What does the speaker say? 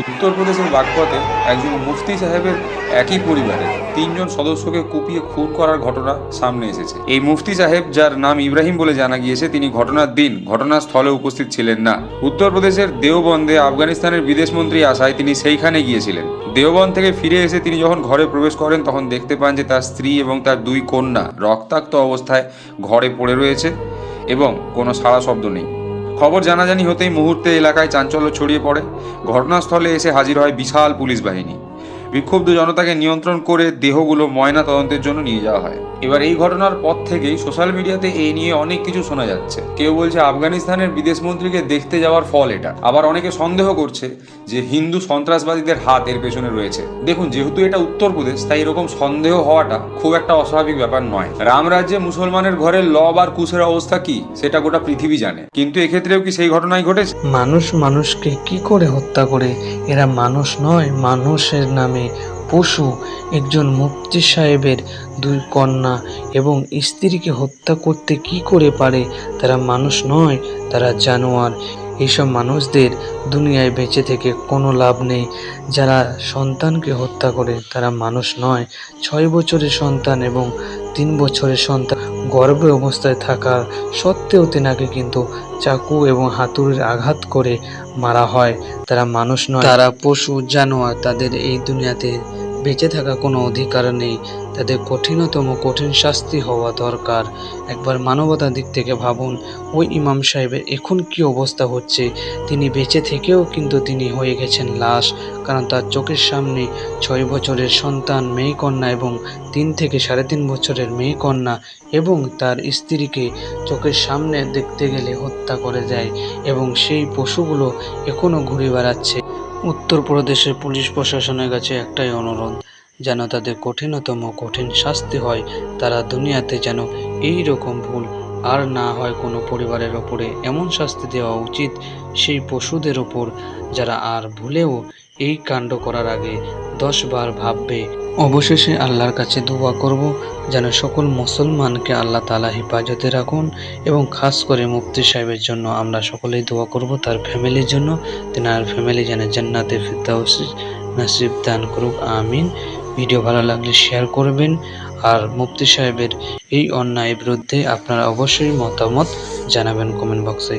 উত্তরপ্রদেশের বাগপতে একজন মুফতি সাহেবের একই পরিবারের তিনজন সদস্যকে কুপিয়ে খুন করার ঘটনা সামনে এসেছে। এই মুফতি সাহেব, যার নাম ইব্রাহিম বলে জানা গিয়েছে, তিনি ঘটনার দিন ঘটনাস্থলে উপস্থিত ছিলেন না। উত্তরপ্রদেশের দেওবন্দে আফগানিস্তানের বিদেশমন্ত্রী আসায় তিনি সেইখানে গিয়েছিলেন। দেওবন্দ থেকে ফিরে এসে তিনি যখন ঘরে প্রবেশ করেন, তখন দেখতে পান যে তার স্ত্রী এবং তার দুই কন্যা রক্তাক্ত অবস্থায় ঘরে পড়ে রয়েছে এবং কোনো সাড়া শব্দ নেই। খবর জানাজানি হতেই মুহূর্তে এলাকায় চাঞ্চল্য ছড়িয়ে পড়ে। ঘটনাস্থলে এসে হাজির হয় বিশাল পুলিশ বাহিনী। বিক্ষুব্ধ জনতাকে নিয়ন্ত্রণ করে দেহগুলো ময়না তদন্তের জন্য নিয়ে যাওয়া হয়। এবার এই ঘটনার পর থেকেই সোশ্যাল মিডিয়াতে এই নিয়ে অনেক কিছু শোনা যাচ্ছে। কেউ বলছে আফগানিস্তানের বিদেশ মন্ত্রীকে দেখতে যাওয়ার ফল এটা। আবার অনেকে সন্দেহ করছে যে হিন্দু সন্ত্রাসবাদীদের হাত এর পেছনে রয়েছে। দেখুন, যেহেতু এটা উত্তরপ্রদেশ, তাই এরকম সন্দেহ হওয়াটা খুব একটা অস্বাভাবিক ব্যাপার নয়। রাম রাজ্যে মুসলমানের ঘরে লব আর কুশের অবস্থা কি, সেটা গোটা পৃথিবী জানে। কিন্তু এক্ষেত্রেও কি সেই ঘটনাই ঘটেছে? মানুষ মানুষকে কি করে হত্যা করে? এরা মানুষ নয়, মানুষের নামে পশু, একজন মুফতি সাহেবের দুই কন্যা এবং স্ত্রীকে হত্যা করতে কি করে পারে তারা মানুষ নয়, তারা জানোয়ার। এইসব মানুষদের দুনিয়ায় বেঁচে থেকে কোনো লাভ নেই। যারা সন্তানকে হত্যা করে তারা মানুষ নয়। ছয় বছরের সন্তান এবং তিন বছরের সন্তান গর্ভে অবস্থায় থাকা সত্ত্বেও তেনাকে কিন্তু চাকু এবং হাতুড়ির আঘাত করে মারা হয়। তারা মানুষ নয়। তারা পশু, জানোয়ার, তাদের এই দুনিয়াতে বেঁচে থাকা কোনো অধিকার নেই। তাদের কঠিনতম, কঠিন শাস্তি হওয়া দরকার। একবার মানবতার দিক থেকে ভাবুন, ওই ইমাম সাহেবের এখন কি অবস্থা হচ্ছে? তিনি বেঁচে থেকেও কিন্তু তিনি হয়ে গেছেন লাশ, কারণ তার চোখের সামনে ছয় বছরের সন্তান, মেয়ে কন্যা এবং তিন থেকে সাড়ে তিন বছরের মেয়ে কন্যা এবং তার স্ত্রীকে চোখের সামনে দেখতে গেলে হত্যা করে দেয় এবং সেই পশুগুলো এখনও ঘুরে বেড়াচ্ছে। উত্তরপ্রদেশের পুলিশ প্রশাসনের কাছে একটাই অনুরোধ যেন তাদের কঠিনতম কঠিন শাস্তি হয়, তারা দুনিয়াতে যেন এই রকম ভুল আর না হয় কোনো পরিবারের ওপরে। এমন শাস্তি দেওয়া উচিত সেই পশুদের ওপর যারা আর ভুলেও এই কাণ্ড করার আগে দশবার ভাববে। অবশেষে আল্লাহর কাছে দোয়া করব, যেন সকল মুসলমানকে আল্লাহ তালা হেফাজতে রাখুন এবং খাস করে মুফতি সাহেবের জন্য আমরা সকলেই দোয়া করব, তার ফ্যামিলির জন্য। তেনার ফ্যামিলি যেন জান্নাতে ফিরদাউস নাসিব দান করুক, আমিন। ভিডিও ভালো লাগলে শেয়ার করবেন। আর মুফতি সাহেবের এই অন্যায়ের বিরুদ্ধে আপনারা অবশ্যই মতামত জানাবেন কমেন্ট বক্সে